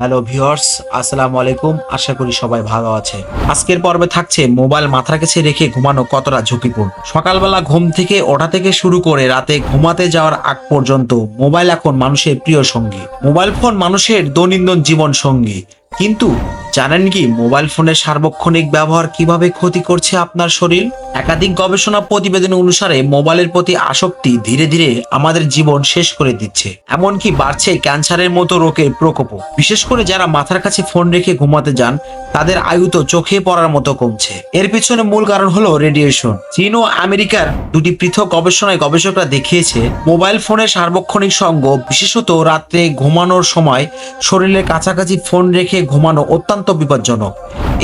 Hello viewers, আসসালামু আলাইকুম। আশা করি সবাই ভালো আছে। আজকের পর্বে থাকছে মোবাইল মাথার কাছে রেখে ঘুমানো কতটা ঝুঁকিপূর্ণ। সকালবেলা ঘুম থেকে ওঠা থেকে শুরু করে রাতে ঘুমাতে যাওয়ার আগ পর্যন্ত মোবাইল এখন মানুষের প্রিয় সঙ্গী। মোবাইল ফোন মানুষের দৈনন্দিন জীবন সঙ্গী। কিন্তু জানেন কি, মোবাইল ফোনের সার্বক্ষণিক ব্যবহার কীভাবে ক্ষতি করছে আপনার শরীর? একাধিক গবেষণা প্রতিবেদন অনুসারে মোবাইলের প্রতি আসক্তি ধীরে ধীরে আমাদের জীবন শেষ করে দিচ্ছে। এমনকি বাড়ছে ক্যান্সারের মতো রোগের প্রকোপ বিশেষ করে যারা মাথার কাছে ফোন রেখে ঘুমাতে যান, তাদের আয়ু তো চোখে পড়ার মতো কমছে। এর পিছনে মূল কারণ হলো রেডিয়েশন। চীন ও আমেরিকার দুটি পৃথক গবেষণায় গবেষকরা দেখিয়েছে, মোবাইল ফোনের সার্বক্ষণিক সঙ্গ, বিশেষত রাত্রে ঘুমানোর সময় শরীরের কাছাকাছি ফোন রেখে ঘুমানো অত্যন্ত বিপজ্জনক।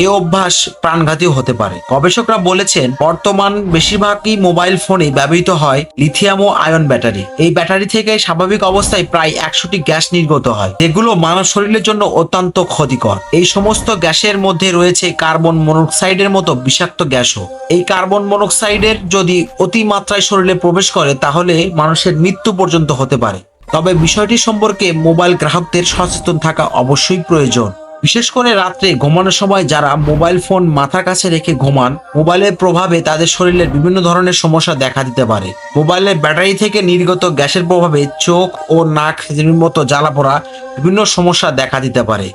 এই অভ্যাস প্রাণঘাতীও হতে পারে। গবেষকরা বলেছেন, বর্তমান বেশিরভাগই মোবাইল ফোনে ব্যবহৃত হয় লিথিয়াম ও আয়ন ব্যাটারি। এই ব্যাটারি থেকে স্বাভাবিক অবস্থায় প্রায় একশোটি গ্যাস নির্গত হয়, যেগুলো মানব শরীরের জন্য অত্যন্ত ক্ষতিকর। এই সমস্ত গ্যাসের মধ্যে রয়েছে কার্বন মনোক্সাইডের মতো বিষাক্ত গ্যাসও। এই কার্বন মনোক্সাইডের যদি অতিমাত্রায় শরীরে প্রবেশ করে, তাহলে মানুষের মৃত্যু পর্যন্ত হতে পারে। তবে বিষয়টি সম্পর্কে মোবাইল গ্রাহকদের সচেতন থাকা অবশ্যই প্রয়োজন। বিশেষ করে রাত্রে ঘুমানোর সময় যারা মোবাইল ফোন মাথার কাছে রেখে ঘুমান, মোবাইলের প্রভাবে তাদের শরীরের বিভিন্ন ধরনের সমস্যা দেখা দিতে পারে। মোবাইলের ব্যাটারি থেকে নির্গত গ্যাসের প্রভাবে চোখ ও নাক মতো জ্বালা পোড়া বিভিন্ন সমস্যা দেখা দিতে পারে।